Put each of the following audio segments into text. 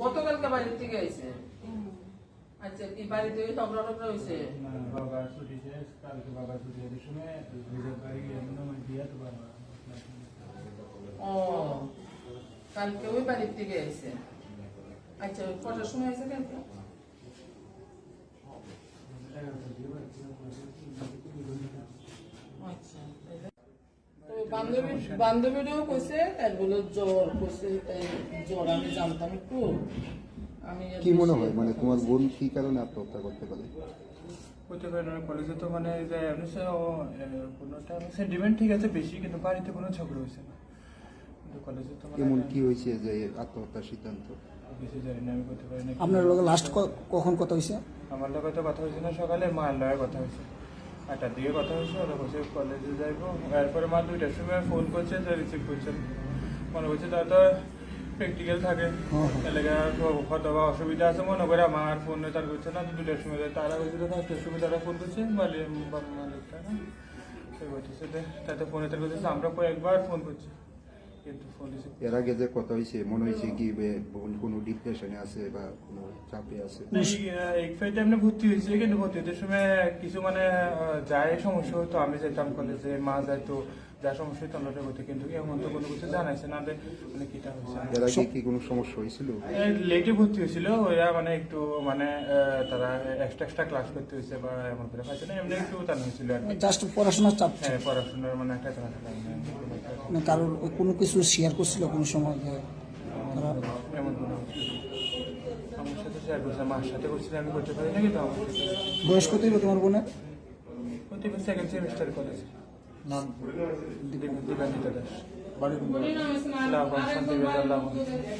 গতকালকে বাড়ির থেকে আইছে? আচ্ছা কি বাড়িতে ওই ঝগড়া টগড়া হয়েছে বাবা ছুটি কালকে বাবা ও। কালকে ওই বাড়ির থেকে আইছে। আচ্ছা কটার সময় আইছে কালকে? আচ্ছা তো বান্ধবী বান্ধবীরাও কইছে তার বলে জ্বর কইছে তাই জ্বর আমি জানতাম একটু। আমি কি মনে হয়? মানে তোমার বোন কি কারণে আত্মহত্যা করতে পারে? হতে পারে না কলেজে তো মানে যে সে ও, কোনোটা সেন্টিমেন্ট ঠিক আছে বেশি কিন্তু বাড়িতে কোনো ঝগড়া হয়েছে না কিন্তু কলেজে তো মানে এমন কি হয়েছে যে আত্মহত্যার সিদ্ধান্ত? বেশি জানি আমি করতে পারি আপনার লোক লাস্ট কখন কথা হয়েছে? আমার লোকের তো কথা হয়েছে না সকালে মায়ের লগে কথা হয়েছে। আটটার দিকে কথা হয়েছে ওরা বসে কলেজে যাইবো। এরপরে মা দুইটার সময় ফোন করছে তো রিসিভ করছেন মনে করছে তারা তো প্র্যাকটিক্যাল থাকে। এলাকা হয়তো বা অসুবিধা আছে মনে করে আমার ফোনে তার করছে না দুইটার সময় যায়। তারা হয়েছিল ফার্স্টের সময় তারা ফোন করছে মালিক মালিকটা না সে বলতেছে যে তাতে ফোনে তার করতেছে আমরা কয়েকবার ফোন করছি। এর আগে যে কথা হয়েছে মনে হয়েছে কি বোন কোনো ডিপ্রেশনে আছে বা কোনো চাপে আছে? এক এমনি ভর্তি হয়েছে কিন্তু ভর্তি হতে সময় কিছু মানে যাই সমস্যা হতো আমি যেতাম কলেজে মা যাইতো যা সমস্যা হতো আমরা কিন্তু এমন তো কোনো কিছু জানাইছে না মানে কিটা হয়েছে এর আগে কি কোনো সমস্যা হয়েছিল লেটে ভর্তি হয়েছিল ওরা মানে একটু মানে আহ, তারা এক্সট্রা এক্সট্রা ক্লাস করতে হয়েছে বা এমন করে পাইছে না এমনি একটু টান হয়েছিল আর কি। জাস্ট পড়াশোনার চাপ হ্যাঁ পড়াশোনার মানে একটা টান মানে কারোর কোনো কিছু শেয়ার করছিল কোনো সময় যে তারা বয়স কত হইল তোমার বোনের? প্রতি second semester college Dibanwita Das. Laubang Shantibazar Laubang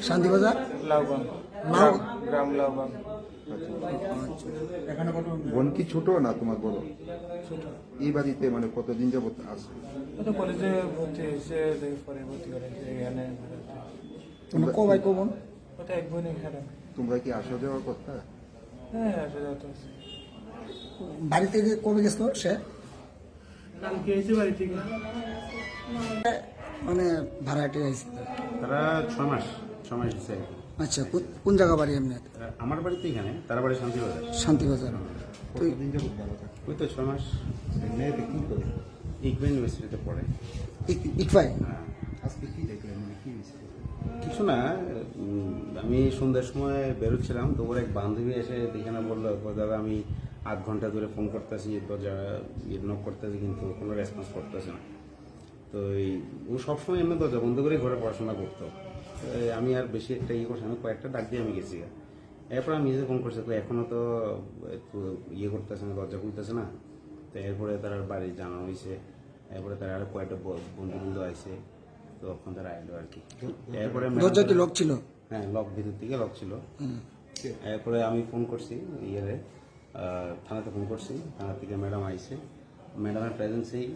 Shantibazar? Laubang গ্রাম লাউবাং বোন কি ছোট না তোমার বড়? এই বাড়িতে মানে কতদিন যাবত তো কলেজে ভর্তি হয়েছে পরে ভর্তি এখানে তোমরা ক ভাই কখন ও এক বোন এখানে। তোমরা কি আসা যাওয়া কথা? হ্যাঁ আসা যাওয়া তো বাড়ি থেকে কবে গেছিল সে? বাড়ি থেকে। মানে ভাড়াটে তারা ছয় মাস ছয় মাস আচ্ছা কোন- কোন জায়গা বাড়ি এমনি? আমার বাড়িতে এখানে তার বাড়ি শান্তিবাজার। শান্তিবাজার। ওই তো ছয় মাস। মেয়েতে কি করে? ইকবেন ইউনিভার্সিটিতে পড়ে। ইক- ইকবাই হ্যাঁ। আজকে কি দেখলেন মানে কি হয়েছে কিছু না উম, আমি সন্ধ্যার সময় বেরোচ্ছিলাম তো ওর এক বান্ধবী এসে এখানে বলল দাদা আমি আধ ঘণ্টা ধরে ফোন করতেছি দরজা ইয়ে নক করতেছি কিন্তু কোনো রেসপন্স করতেছে না। তো এই ও সবসময় এমনি দরজা বন্ধ করে ঘরে পড়াশোনা করতো। আমি আর বেশি একটা ইয়ে করছি আমি কয়েকটা ডাক দিয়ে আমি গেছি এরপর আমি নিজে ফোন করছি তো এখনও তো একটু ইয়ে করতেছে না দরজা খুলতেছে না। তো এরপরে তার বাড়ি জানানো হয়েছে এরপরে তার আর কয়েকটা বন্ধু বন্ধু আছে তো তখন তারা আইলো আর কি। এরপরে দরজা কি লোক ছিল? হ্যাঁ লক ভিতর থেকে লক ছিল। এরপরে আমি ফোন করছি ইয়ে থানাতে ফোন করছি থানা থেকে ম্যাডাম আইছে। ম্যাডামের প্রেজেন্সেই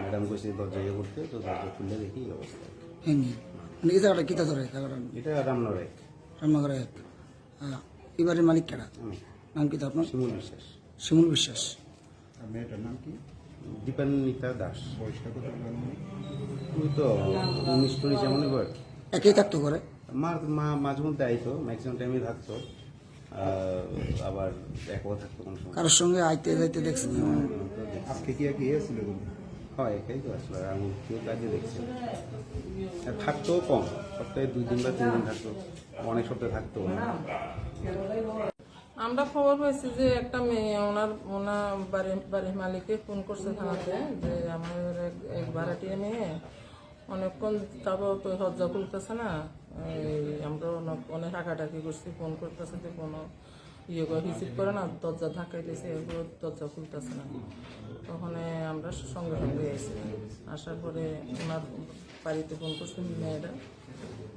ম্যাডাম কইছে দরজা ইয়ে করতে তো দরজা খুললে দেখি এই অবস্থা। এমনি মানে এই জায়গাটা কিতা ধরে জায়গাটা এটা রামনগর এক। রামনগরে এক। হ্যাঁ, এবারের মালিক কেডা নাম কি আপনার? শিমুল বিশ্বাস। শিমুল বিশ্বাস। মেয়েটার নাম কি? দীপান্বিতা দাস। বয়সটা কত জানো? ওই তো উনিশ টুনিশ এমন আর একেই থাকতো করে মা মা মাঝে মধ্যে আইতো ম্যাক্সিমাম টাইমে থাকতো। আবার একও থাকতো কোনো সময়। কারোর সঙ্গে আইতে যাইতে দেখছি আজকে কি আর কি এসেছিল হয় তো আসলে কেউ কাজে থাকতো কম, সপ্তাহে দুই দিন বা তিন দিন থাকতো অনেক সপ্তাহে থাকতো আমরা খবর পাইছি যে একটা মেয়ে, ওনার ওনার বাড়ির বাড়ির মালিককে ফোন করছে থানাতে যে আমার এক- ভাড়াটিয়া মেয়ে অনেকক্ষণ তারপর তো হজ্জা খুলতেছে না। আমরা অনেক অনেক হাঁকাটাকি করছি, ফোন করতেছে যে কোনো ইয়ে করে রিসিভ করে না, দরজা ধাক্কাইতেছে এগুলো দরজা খুলতেছে না। তখন আমরা সঙ্গে সঙ্গে এসে আসার পরে ওনার বাড়িতে ফোন করছে মেয়েরা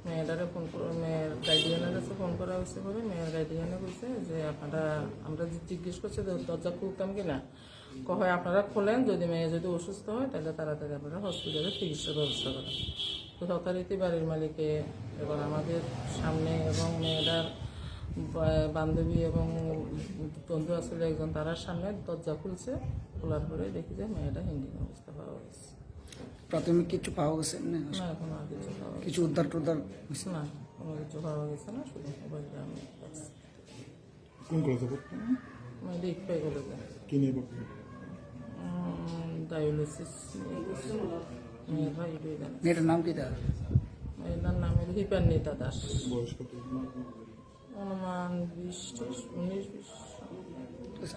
মেয়েটারে ফোন করে মেয়ের গার্ডিয়ানের কাছে ফোন করা হয়েছে বলে মেয়ের গার্ডিয়ানে বলছে যে, আপনারা, আমরা জিজ্ঞেস করছি দরজা খুলতাম কিনা কয় আপনারা খোলেন, যদি মেয়ে যদি অসুস্থ হয়, তাহলে তাড়াতাড়ি আপনারা হসপিটালে চিকিৎসার ব্যবস্থা করেন। তো যথারীতি বাড়ির মালিকে, এবার আমাদের সামনে এবং মেয়েটার বান্ধবী এবং বন্ধু আসলে একজন তারার সামনে দরজা খুলছে খোলার পরে দেখি যে মেয়েটা হিন্দি অবস্থা পাওয়া গেছে। প্রাথমিক কিছু পাওয়া গেছে? না না এখন আর কিছু পাওয়া কিছু উদ্ধার টুদ্ধার? গেছে। না কোনো কিছু পাওয়া গেছে না শুধু মোবাইলটা আমি কোন কলেজে পড়তেন? আমি দেখতে গেলে কি নিয়ে পড়তেন? ডায়ালিসিস নিয়ে গেছে মেয়ের ভাই দুই জানে মেয়েটার নাম কি তার? মেয়েটার নাম হলো হিপান্বিতা দাস। বয়স কত? অনুমান বিশ উনিশ বিশ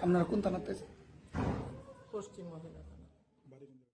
আপনারা কোন থানাতে পশ্চিম মহিলা।